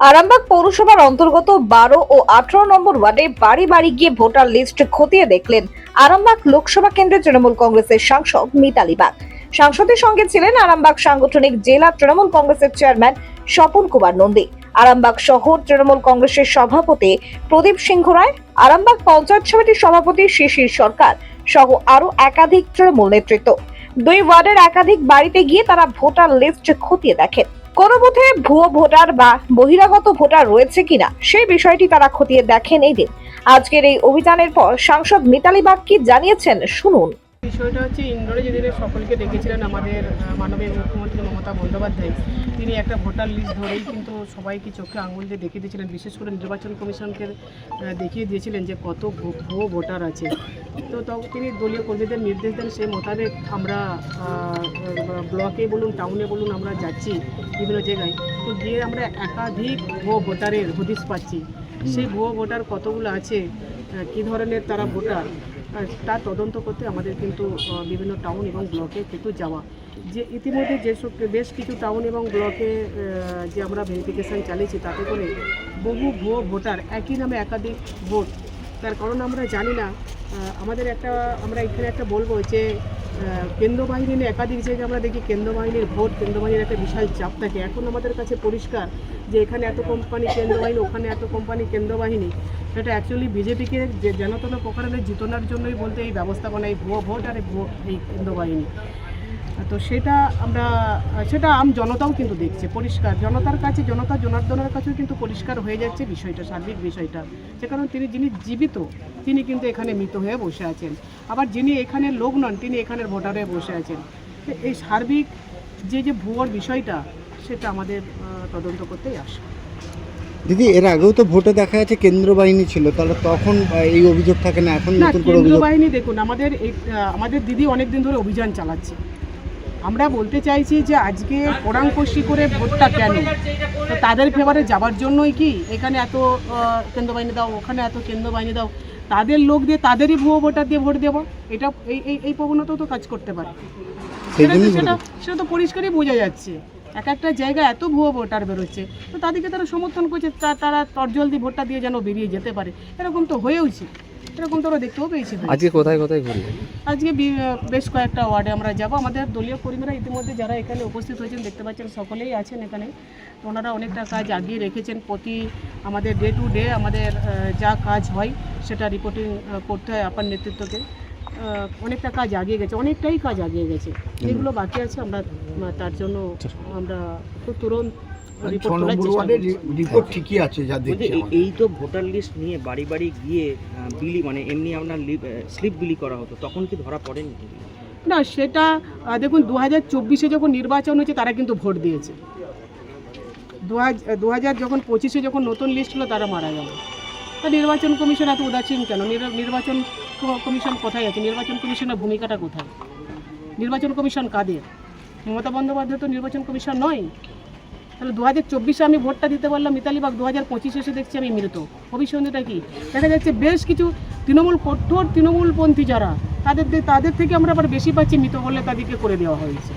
আরামবাগ পৌরসভার অন্তর্গত বারো ও আঠারো নম্বর ওয়ার্ডে বাড়ি বাড়ি গিয়ে ভোটার লিস্ট খতিয়ে দেখলেন আরামবাগ লোকসভা কেন্দ্রের তৃণমূল কংগ্রেসের সাংসদ মিতালি বাগ। সাংসদের সঙ্গে ছিলেন আরামবাগ সাংগঠনিক জেলা তৃণমূল কংগ্রেসের চেয়ারম্যান স্বপন কুমার নন্দী। আরামবাগ শহর তৃণমূল কংগ্রেসের সভাপতি প্রদীপ সিংহ রায়, আরামবাগ পঞ্চায়েত সমিতির সভাপতি শিশির সরকার সহ আরও একাধিক তৃণমূল নেতৃত্ব। দুই ওয়ার্ডের একাধিক বাড়িতে গিয়ে তারা ভোটার লিস্ট খতিয়ে দেখেন। কোন বুথে ভুয়ো ভোটার বা বহিরাগত ভোটার রয়েছে কিনা, সেই বিষয়টি তারা খতিয়ে দেখেন এই দিন। আজকের এই অভিযানের পর সাংসদ মিতালি বাগ কি জানিয়েছেন, শুনুন। বিষয়টা হচ্ছে ইন্দ্রে যেদিনে সকলকে ডেকেছিলেন আমাদের মাননীয় মুখ্যমন্ত্রী মমতা বন্দ্যোপাধ্যায়, তিনি একটা ভোটার লিস্ট ধরেই কিন্তু সবাইকে চোখে আঙুল দিয়ে দেখিয়ে দিয়েছিলেন। বিশেষ করে নির্বাচন কমিশনকে দেখিয়ে দিয়েছিলেন যে কত ভুয়ো ভোটার আছে। তো তখন তিনি দলীয় কর্মীদের নির্দেশ দেন, সেই মোতাবেক আমরা ব্লকে বলুন, টাউনে বলুন, আমরা যাচ্ছি বিভিন্ন জায়গায়। তো গিয়ে আমরা একাধিক ভুয়ো ভোটারের হদিস পাচ্ছি। সেই ভুয়ো ভোটার কতগুলো আছে? কী ধরনের তারা ভোটার? তার তদন্ত করতে আমাদের কিন্তু বিভিন্ন টাউন এবং ব্লকে কিন্তু যাওয়া। যে ইতিমধ্যে যেসব বেশ কিছু টাউন এবং ব্লকে যে আমরা ভেরিফিকেশান চালিয়েছি তাতে করে বহু ভুয়ো ভোটার একই নামে একাধিক ভোট। তার কারণ আমরা জানি না আমাদের একটা, আমরা এখানে একটা বলব যে কেন্দ্র বাহিনী নিয়ে একাধিক জায়গায় আমরা দেখি কেন্দ্র বাহিনীর ভোট, কেন্দ্র বাহিনীর একটা বিশাল চাপ থাকে। এখন আমাদের কাছে পরিষ্কার যে এখানে এত কোম্পানি কেন্দ্র বাহিনী, ওখানে এত কোম্পানি কেন্দ্র বাহিনী, সেটা অ্যাকচুয়ালি বিজেপিকে যে যেন তেন প্রকারে জিতনার জন্যই বলতে এই ব্যবস্থাপনা এই ভুয়ো ভোট আর এই ভুয়ো এই কেন্দ্র বাহিনী। তো সেটা আমরা সেটা আম জনতাও কিন্তু দেখছে পরিষ্কার। জনতার কাছে জনতা জনার্দনের কাছেও কিন্তু পরিষ্কার হয়ে যাচ্ছে বিষয়টা সার্বিক বিষয়টা। যে কারণ তিনি যিনি জীবিত তিনি কিন্তু এখানে মৃত হয়ে বসে আছেন। আবার যিনি এখানের লোক নন তিনি এখানের ভোটার হয়ে বসে আছেন। তো এই সার্বিক যে যে ভুয়োর বিষয়টা সেটা আমাদের তদন্ত করতেই আসে দিদি এর আগেও তো ভোটে দেখা যাচ্ছে কেন্দ্র বাহিনী ছিল তাহলে তখন এই অভিযোগ থাকে না? এখন না নতুন করে কেন্দ্র অভিযোগ বাহিনী দেখুন আমাদের এই আমাদের দিদি অনেক দিন ধরে অভিযান চালাচ্ছে। আমরা বলতে চাইছি যে আজকে কোরাঙ্কষি করে ভোটটা কেন? তো তাদের ফেভারে যাবার জন্যই কি এখানে এত কেন্দ্র বাহিনী দাও ওখানে এত কেন্দ্র বাহিনী দাও তাদের লোক দিয়ে তাদেরই ভুয়ো ভোটার দিয়ে ভোট দেবো? এটা এই এই এই প্রবণতাও তো কাজ করতে পারে। সেটা সেটা তো পরিষ্কারই বোঝা যাচ্ছে। এক একটা জায়গায় এত ভুয়ো ভোটার বেরোচ্ছে তো তাদেরকে তারা সমর্থন করছে তা- তারা তরজলদি ভোটটা দিয়ে যেন বেরিয়ে যেতে পারে। এরকম তো হয়েওছে। এরকম তো ওরা দেখতেও পেয়েছে আজকে কোথায় কোথায় ঘুরলেন আজকে বেশ কয়েকটা ওয়ার্ডে আমরা যাব। আমাদের দলীয় কর্মীরা ইতিমধ্যে যারা এখানে উপস্থিত হয়েছেন দেখতে পাচ্ছেন সকলেই আছেন এখানে। ওনারা অনেকটা কাজ আগিয়ে রেখেছেন প্রতি আমাদের ডে টু ডে আমাদের যা কাজ হয় সেটা রিপোর্টিং করতে হয় আপার নেতৃত্বকে। অনেকটা কাজ আগিয়ে গেছে অনেকটাই কাজ আগিয়ে গেছে। যেগুলো বাকি আছে আমরা তার জন্য আমরা খুব তুরন্ত রিপোর্ট ঠিকই আছে যা দেখছি এই- এই তো ভোটার লিস্ট নিয়ে বাড়ি বাড়ি গিয়ে বিলি মানে এমনি আপনার স্লিপ বিলি করা হতো তখন কি ধরা পড়েনি? না সেটা দেখুন দু হাজার চব্বিশে যখন নির্বাচন হয়েছে তারা কিন্তু ভোট দিয়েছে। দু হাজার যখন পঁচিশে যখন নতুন লিস্ট হলো তারা মারা গেল। তা নির্বাচন কমিশন এত উদাসীন কেন? নির- নির্বাচন কমিশন কোথায় আছে? নির্বাচন কমিশনের ভূমিকাটা কোথায়? নির্বাচন কমিশন কাদের? মমতা বন্দ্যোপাধ্যায় তো নির্বাচন কমিশন নয়। তাহলে দু হাজার চব্বিশে আমি ভোটটা দিতে পারলাম মিতালি বাগ। দু হাজার পঁচিশে এসে দেখছি আমি মৃত। ভবিষ্যৎটা কি? দেখা যাচ্ছে বেশ কিছু তৃণমূল কঠোর তৃণমূলপন্থী যারা তাদের তাদের থেকে আমরা আবার বেশি পাচ্ছি মৃত বলে তাদেরকে করে দেওয়া হয়েছে।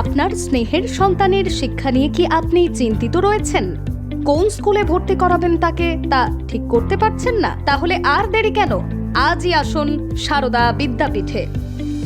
আপনার স্নেহের সন্তানের শিক্ষা নিয়ে কি আপনি চিন্তিত রয়েছেন? কোন স্কুলে ভর্তি করাবেন তাকে তা ঠিক করতে পারছেন না? তাহলে আর দেরি কেন? আজই আসুন সারদা বিদ্যাপীঠে।